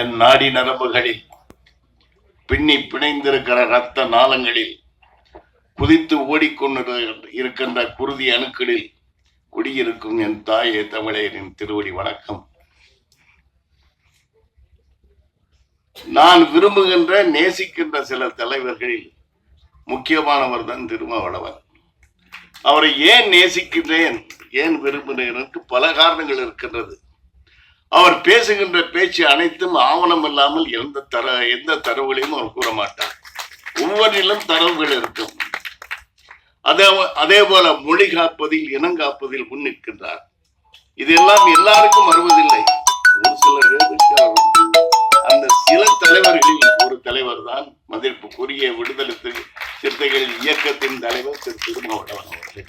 என் நாடி நரம்புகளில் பின்னி பிணைந்திருக்கிற இரத்த நாளங்களில் குதித்து ஓடிக்கொண்டு இருக்கின்ற குருதி அணுக்களில் குடியிருக்கும் என் தாயே தமிழரின் திருவடி வணக்கம். நான் விரும்புகின்ற நேசிக்கின்ற சில தலைவர்களில் முக்கியமானவர் தான் திருமாவளவன். அவரை ஏன் நேசிக்கின்றேன் ஏன் விரும்புகிறேன் என்று பல காரணங்கள் இருக்கின்றது. அவர் பேசுகின்ற பேச்சு அனைத்தும் ஆவணம் இல்லாமல் எந்த தர எந்த தரவுகளையும் அவர் கூற மாட்டார் ஒவ்வொன்றிலும் தரவுகள் இருக்கும். அதே அதே போல மொழி காப்பதில் இனங்காப்பதில் முன்னிற்கின்றார் இதெல்லாம் எல்லாருக்கும் வருவதில்லை. ஒரு சில அந்த சில தலைவர்களில் ஒரு தலைவர் தான் மதிப்புக்குரிய விடுதலை சிறுத்தைகள் இயக்கத்தின் தலைவர் திரு திருமாவளவன் அவர்கள்.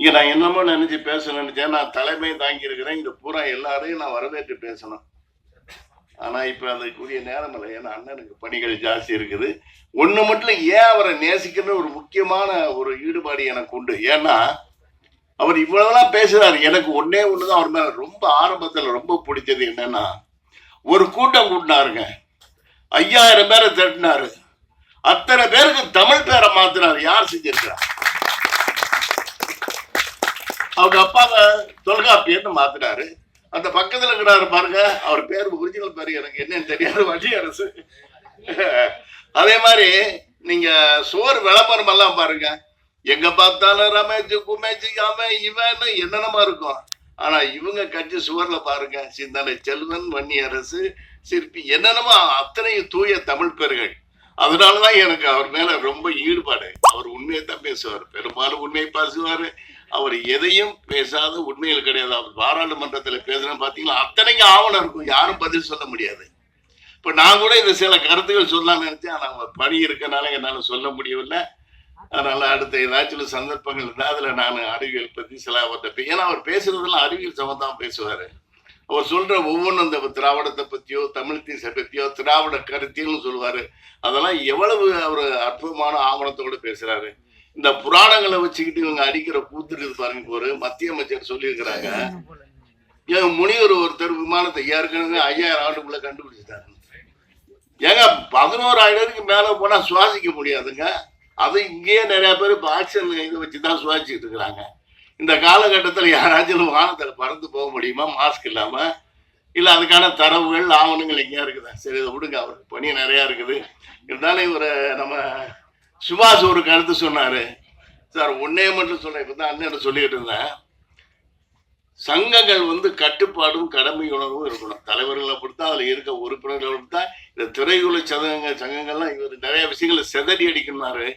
இங்க நான் என்னமோ நினைச்சு பேச நினைச்சேன். நான் தலைமை தாங்கி இருக்கிறேன். இங்க பூரா எல்லாரையும் நான் வரவேற்று பேசணும். ஆனா இப்ப அதுக்குரிய நேரம் இல்லை. ஏன்னா அண்ணனுக்கு பணிகள் ஜாஸ்தி இருக்குது. ஒண்ணு மட்டும் ஏன் அவரை நேசிக்கிற ஒரு முக்கியமான ஒரு ஈடுபாடு எனக்கு உண்டு. ஏன்னா அவர் இவ்வளவுலாம் பேசுறாரு. எனக்கு ஒன்னே ஒண்ணுதான். அவர் மேல ரொம்ப ஆரம்பத்துல ரொம்ப பிடிச்சது என்னன்னா ஒரு கூட்டம் கூட்டினாருங்க. ஐயாயிரம் பேரை திரட்டினாரு. அத்தனை பேருக்கு தமிழ் பேரை மாத்தினாரு. யார் செஞ்சிருக்கிறார் அவங்க அப்பாவை தொல்காப்பியன்னு மாத்தினாரு. அந்த பக்கத்துல இருக்கிறாரு பாருங்க அவர் பேர் ஒரிஜினல் பேர் எனக்கு என்னன்னு தெரியாது வழி அரசு. அதே மாதிரி நீங்க சுவர் விளம்பரம் எல்லாம் பாருங்க. எங்க பார்த்தாலும் ரமேஜ் குமேஷ் அவன் இவன் என்னென்னமா இருக்கும். ஆனா இவங்க கட்சி சுவர்ல பாருங்க சிந்தனை செல்வன் வன்னி அரசு சிற்பி என்னென்னமோ அத்தனையும் தூய தமிழ் பெருகள். அதனாலதான் எனக்கு அவர் மேல ரொம்ப ஈடுபாடு. அவர் உண்மையை தான் பேசுவார். பெரும்பாலும் உண்மையை பேசுவாரு. அவர் எதையும் பேசாத உண்மைகள் கிடையாது. அவர் பாராளுமன்றத்தில் பேசுறேன் பார்த்தீங்களா அத்தனைக்கு ஆவணம் இருக்கும். யாரும் பதில் சொல்ல முடியாது. இப்போ நான் கூட இந்த சில கருத்துக்கள் சொல்லலாம்னு நினைச்சேன். ஆனால் பணி இருக்கனால என்னால் சொல்ல முடியவில்லை. அதனால அடுத்த ஏதாச்சும் சந்தர்ப்பங்கள் இருந்தால் அதில் நான் அறிவியல் பற்றி சில அவர்கிட்ட ஏன்னா அவர் பேசுறதெல்லாம் அறிவியல் சம்பந்தம் பேசுவார். அவர் சொல்கிற ஒவ்வொன்றும் இந்த திராவிடத்தை பற்றியோ தமிழ் தேச பற்றியோ திராவிட கருத்தியல்னு சொல்லுவார். அதெல்லாம் எவ்வளவு அவர் அற்புதமான ஆவணத்தோடு பேசுகிறாரு இந்த புராணங்களை வச்சுக்கிட்டு இவங்க அடிக்கிற கூத்து இருக்குது பாருங்க ஒரு மத்திய அமைச்சர் சொல்லியிருக்கிறாங்க. ஏன் முனிவர் ஒருத்தர் விமானத்தை ஏற்கனவே ஐயாயிரம் ஆண்டுக்குள்ள கண்டுபிடிச்சிட்டாரு. ஏங்க பதினோராயிரத்துக்கு மேல போனா சுவாசிக்க முடியாதுங்க. அது இங்கேயே நிறைய பேர் இப்போ ஆக்சிஜன் இதை வச்சு தான் சுவாசிச்சுட்டு இருக்கிறாங்க. இந்த காலகட்டத்தில் யாராச்சும் வானத்தில் பறந்து போக முடியுமா? மாஸ்க் இல்லாம? இல்லை அதுக்கான தரவுகள் ஆவணங்கள் எங்கேயா இருக்குதா? சரி இதை விடுங்க அவருக்கு பணி நிறையா இருக்குது. இருந்தாலும் இவரை நம்ம சுபாஷ் ஒரு கருத்து சொன்னாரு. சார் ஒன்னே மட்டும் சொல்ல இப்போ தான் அண்ணன் சொல்லிக்கிட்டு இருந்தேன் சங்கங்கள் வந்து கட்டுப்பாடும் கடமை உணர்வும் இருக்கணும். தலைவர்களை பொறுத்தா அதில் இருக்க உறுப்பினர்களை பொறுத்தா இந்த திரையுல சதங்க சங்கங்கள்லாம் இவர் நிறைய விஷயங்களை செதறி அடிக்கணும்னாரு.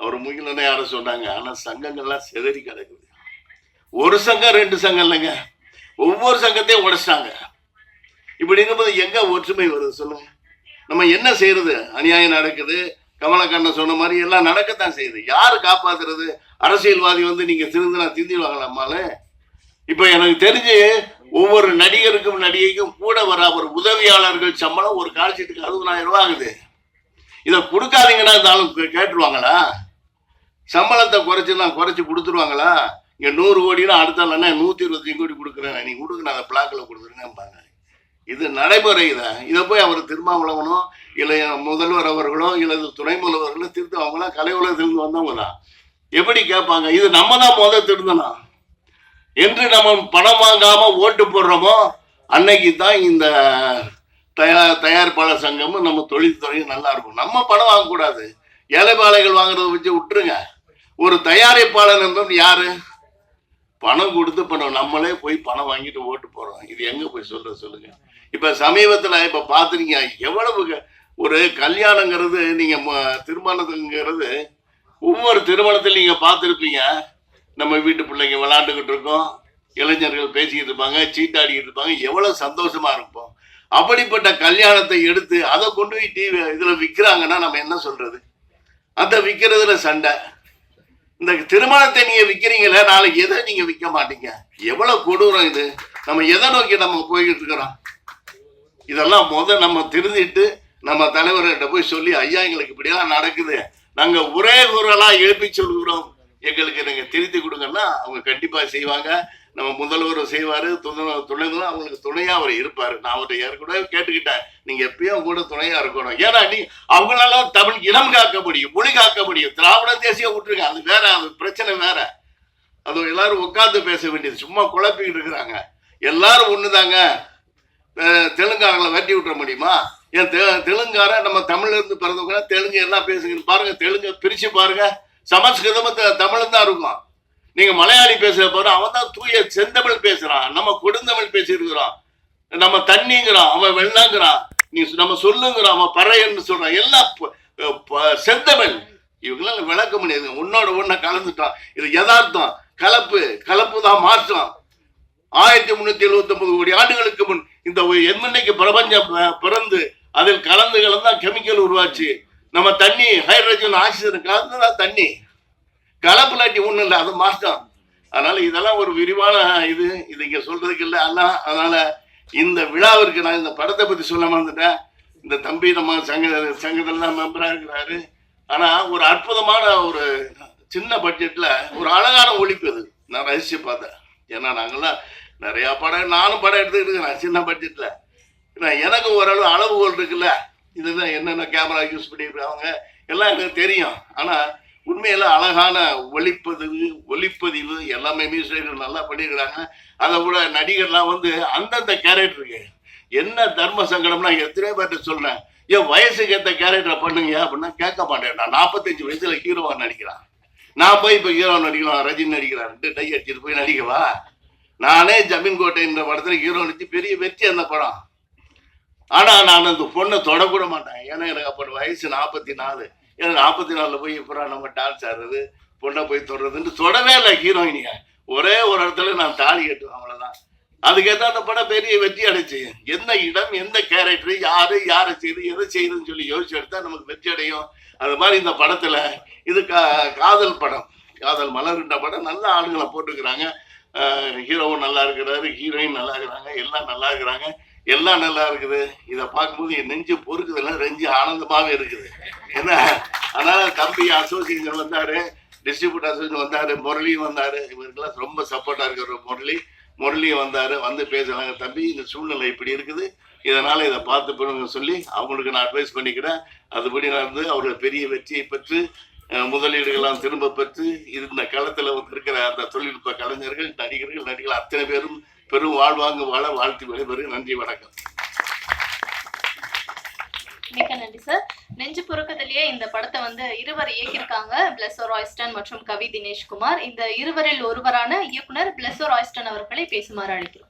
அவர் முகிலனே யாரும் சொன்னாங்க ஆனால் சங்கங்கள்லாம் செதறி கிடக்குது. ஒரு சங்கம் ரெண்டு சங்கம் இல்லைங்க. ஒவ்வொரு சங்கத்தையும் உடைச்சிட்டாங்க. இப்படிங்கும்போது எங்கே ஒற்றுமை வருது சொல்லுங்க. நம்ம என்ன செய்யறது? அநியாயம் நடக்குது. கமலக்கண்ணன் சொன்ன மாதிரி எல்லாம் நடக்கத்தான் செய்யுது. யார் காப்பாத்துறது? அரசியல்வாதி வந்து நீங்க திருந்தினா திருந்திடுவாங்களாமால இப்ப எனக்கு தெரிஞ்சு ஒவ்வொரு நடிகருக்கும் நடிகைக்கும் கூட வர ஒரு உதவியாளர்கள் சம்பளம் ஒரு கால்ஷீட்டுக்கு அறுபதாயிரம் ரூபாய் ஆகுது. இதை கொடுக்காதீங்கன்னா இருந்தாலும் கே- கேட்டுருவாங்களா? சம்பளத்தை குறைச்சி நான் குறைச்சு கொடுத்துருவாங்களா? இங்க நூறு கோடினா அடுத்த இல்லைன்னா நூத்தி இருபத்தஞ்சு கோடி கொடுக்குறேன். நீ கொடுக்குறேன் அந்த அதை பிளாக்ல கொடுத்துருங்கம்பாங்க. இது நடைமுறை இதை இதை போய் அவர் திருமாவளவனோ இல்லை முதல்வர் அவர்களோ இல்லை துணை முதல்வர்களோ திருத்தவங்களோ கலை உலகத்திலிருந்து வந்தவங்க தான் எப்படி கேட்பாங்க? இது நம்ம தான் முதல் திருந்தனா என்று நம்ம பணம் வாங்காம ஓட்டு போடுறோமோ அன்னைக்கு தான் இந்த தயார் தயாரிப்பாளர் சங்கமும் நம்ம தொழில்துறையும் நல்லா இருக்கும். நம்ம பணம் வாங்கக்கூடாது. ஏழைப்பாளைகள் வாங்குறத வச்சு விட்டுருங்க. ஒரு தயாரிப்பாளர் என்பவன் யாரு? பணம் கொடுத்து பணம் நம்மளே போய் பணம் வாங்கிட்டு ஓட்டு போறோம். இது எங்க போய் சொல்ற சொல்லுங்க. இப்ப சமீபத்துல இப்ப பாத்துறீங்க எவ்வளவு ஒரு கல்யாணங்கிறது நீங்க ம- திருமணத்துங்கிறது ஒவ்வொரு திருமணத்தில் நீங்க பார்த்துருப்பீங்க நம்ம வீட்டு பிள்ளைங்க விளாண்டுக்கிட்டு இருக்கோம். இளைஞர்கள் பேசிக்கிட்டு இருப்பாங்க சீட்டாடிக்கிட்டு இருப்பாங்க. எவ்வளவு சந்தோஷமா இருப்போம். அப்படிப்பட்ட கல்யாணத்தை எடுத்து அதை கொண்டு போய் டிவி இதுல விற்கிறாங்கன்னா நம்ம என்ன சொல்றது? அந்த விற்கிறதுல சண்டை. இந்த திருமணத்தை நீங்க விற்கிறீங்களே நாளைக்கு எதை நீங்க விற்க மாட்டீங்க? எவ்வளவு கொடூரம் இது? நம்ம எதை நோக்கி நம்ம போய்கிட்டு இருக்கிறோம்? இதெல்லாம் முத நம்ம திருந்திட்டு நம்ம தலைவர்கிட்ட போய் சொல்லி ஐயா எங்களுக்கு இப்படியெல்லாம் நடக்குது. நாங்க ஒரே குரலா எழுப்பி சொல்கிறோம் எங்களுக்கு நீங்க திருத்தி கொடுங்கன்னா அவங்க கண்டிப்பா செய்வாங்க. நம்ம முதல்வர் செய்வார் துணை துணை அவங்களுக்கு துணையாக அவர் இருப்பார். நான் அவரை ஏற்கனவே கேட்டுக்கிட்டேன். நீங்கள் எப்பயும் கூட துணையாக இருக்கணும். ஏன்னா நீ அவங்களால தமிழ் இனம் காக்க முடியும் மொழி காக்க முடியும். திராவிட தேசியம் விட்டுருங்க. அது வேற அது பிரச்சனை வேற. அது எல்லாரும் உட்காந்து பேச வேண்டியது. சும்மா குழப்பிக்கிட்டு இருக்கிறாங்க. எல்லாரும் ஒண்ணுதாங்க? தெலுங்காரங்களை வெட்டி விட்டுற முடியுமா? ஏன் தெ தெலுங்கார நம்ம தமிழ்ல இருந்து பிறந்தவங்க தெலுங்கு என்ன பேசுங்கன்னு பாருங்க தெலுங்கு பிரிச்சு பாருங்க. சமஸ்கிருதமும் த- தமிழும் தான் இருக்கும். நீங்க மலையாளி பேசுற பாரு அவன் தான் தூய செந்தமிழ் பேசுறான். நம்ம கொடுந்தமிழ் பேசியிருக்கிறான் நம்ம தண்ணிங்கிறான் அவன் வெள்ளங்கிறான் நீ நம்ம சொல்லுங்கிறான் அவன் பறையன்னு சொல்றான். எல்லாம் செந்தமிழ். இவங்களால விளக்க முடியாது உன்னோட ஒன்ன கலந்துட்டான். இது யதார்த்தம். கலப்பு. கலப்பு தான் மாற்றம். ஆயிரத்தி முன்னூத்தி எழுபத்தி ஒன்பது கோடி ஆண்டுகளுக்கு முன் இந்த எண்ணெய்க்கு பிரபஞ்சம் ப- பிறந்து அதில் கலந்து கலந்து கெமிக்கல் உருவாச்சு. நம்ம தண்ணி ஹைட்ரஜன் ஆக்சிஜன் கலந்து தான் தண்ணி. கலப்புலாட்டி ஒன்றும் இல்லை அது மாற்றம் அதனால இதெல்லாம் ஒரு விரிவான இது. இது இங்கே சொல்றதுக்கு இல்லை அல்ல. அதனால இந்த விழாவிற்கு நான் இந்த படத்தை பற்றி சொல்ல மறந்துட்டேன். இந்த தம்பி நம்ம சங்க சங்கத்தெல்லாம் மெம்பராக இருக்கிறாரு. ஆனால் ஒரு அற்புதமான ஒரு சின்ன பட்ஜெட்டில் ஒரு அழகான ஒழிப்பு அது. நான் ரசிச்சு பார்த்தேன். ஏன்னா நாங்கெல்லாம் நிறையா படம் நானும் படம் எடுத்துக்கிட்டு இருக்கிறேன் சின்ன பட்ஜெட்டில் ஏன்னா எனக்கு ஓரளவு அளவுகோல் இருக்குல்ல. இதுதான் என்னென்ன கேமரா யூஸ் பண்ணியிருக்காங்க எல்லாம் எனக்கு தெரியும். ஆனால் உண்மையில அழகான ஒளிப்பதிவு ஒளிப்பதிவு எல்லாமே மியூசிக் நல்லா பண்ணியிருக்கிறாங்க. அதை விட நடிகர்லாம் வந்து அந்தந்த கேரக்டருக்கு என்ன தர்ம சங்கடம்னா எத்தனையோ பேர்ட்ட சொல்றேன். ஏன் வயசுக்கு ஏற்ற கேரக்டரை பண்ணுங்க அப்படின்னா கேட்க மாட்டேன். நான் நாற்பத்தஞ்சு வயசுல ஹீரோவா நடிக்கிறான். நான் போய் இப்போ ஹீரோ நடிக்கலாம் ரஜினி நடிக்கிறான் ரெண்டு டை அடிச்சுட்டு போய் நடிக்கவா? நானே ஜமீன் கோட்டைன்ற படத்துல ஹீரோ நடிச்சு பெரிய வெற்றி அந்த படம். ஆனா நான் அந்த பொண்ணை தொடக்கூட மாட்டேன். ஏன்னா எனக்கு அப்போ வயசு நாற்பத்தி நாலு. ஏன்னா நாற்பத்தி நாலுல போய் இப்போ நம்ம டான்ஸ் ஆடுறது பொண்ணை போய் தொடுறதுன்னு தொடவே இல்லை ஹீரோயினிய ஒரே ஒரு இடத்துல நான் தாலி கட்டுவேன் அவ்வளோதான் அதுக்கேற்ற அந்த படம் பெரிய வெற்றி அடைச்சு எந்த இடம் எந்த கேரக்டர் யாரு யாரை செய்து எதை செய்யுதுன்னு சொல்லி யோசிச்சு எடுத்தா நமக்கு வெற்றி அடையும். அது மாதிரி இந்த படத்துல இது கா காதல் படம். காதல் மலர்ன்ற படம் நல்ல ஆளுங்களை போட்டுக்கிறாங்க. ஹீரோவும் நல்லா இருக்கிறாரு ஹீரோயின் நல்லா இருக்கிறாங்க எல்லாம் நல்லா இருக்கிறாங்க. எல்லாம் நல்லா இருக்குது. இதை பார்க்கும்போது என் நெஞ்சு பொறுக்குதுல நெஞ்சு ஆனந்தமாகவே இருக்குது. ஏன்னா அதனால தம்பி அசோசியேஷன் வந்தாரு டிஸ்ட்ரிபியூட் அசோசியேஷன் வந்தாரு முரளியும் வந்தாரு. இவருக்கெல்லாம் ரொம்ப சப்போர்ட்டா இருக்கிற முரளி. முரளியும் வந்தாரு வந்து பேசுறாங்க. தம்பி இந்த சூழ்நிலை இப்படி இருக்குது. இதனால இதை பார்த்து பண்ணுங்க சொல்லி அவங்களுக்கு நான் அட்வைஸ் பண்ணிக்கிறேன். அதுபடி நடந்து அவர் பெரிய வெற்றியை பெற்று முதலீடுகள்லாம் திரும்ப பெற்று இந்த களத்தில் இருக்கிற அந்த தொழில்நுட்ப கலைஞர்கள் நடிகர்கள் நடிகர்கள் அத்தனை பேரும் பெரும் வாழ்வாங்க வாழ வாழ்த்து விடைபெறு நன்றி வணக்கம். மிக்க நன்றி சார் நெஞ்சு புறக்கத்திலேயே இந்த படத்தை வந்து இருவர் இயக்கியிருக்காங்க. பிளஸோ ராய்ஸ்டன் மற்றும் கவி தினேஷ்குமார். இந்த இருவரில் ஒருவரான இயக்குனர் பிளஸோ ராய்ஸ்டன் அவர்களை பேசுமாறு அழைக்கிறோம்.